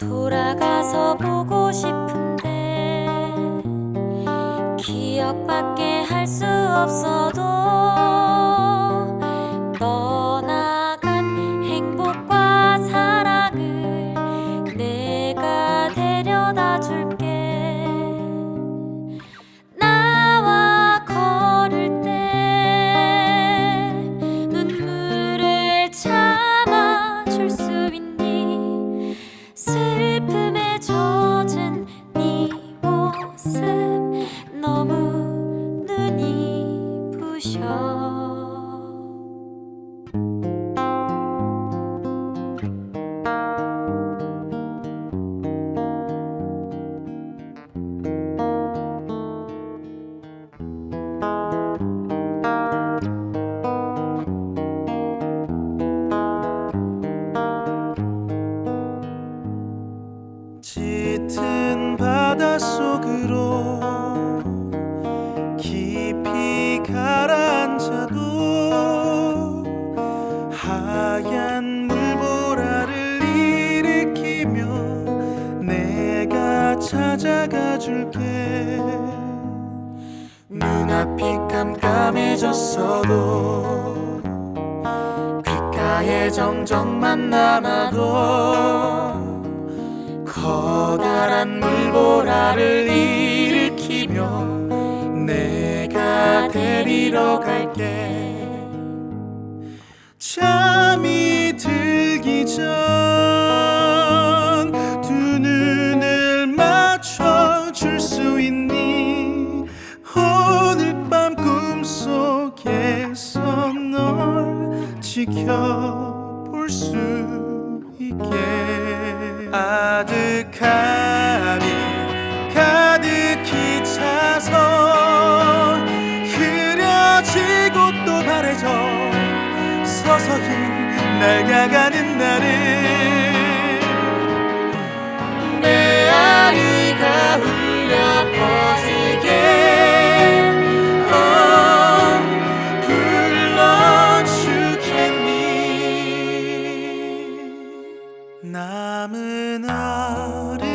돌아가서 보고 싶은데 기억밖에 할 수 없어도 바닷속으로 깊이 가라앉아도 하얀 물보라를 일으키며 내가 찾아가 줄게. 눈앞이 깜깜해졌어도 귓가에 정적만 남아도 커다란 물보라를 일으키며 내가 데리러 갈게. 잠이 들기 전 두 눈을 맞춰 줄 수 있니? 오늘 밤 꿈속에서 널 지켜 아득함이 가득히 차서 흐려지고 또 바래져 서서히 낡아가는 나를 남은 아른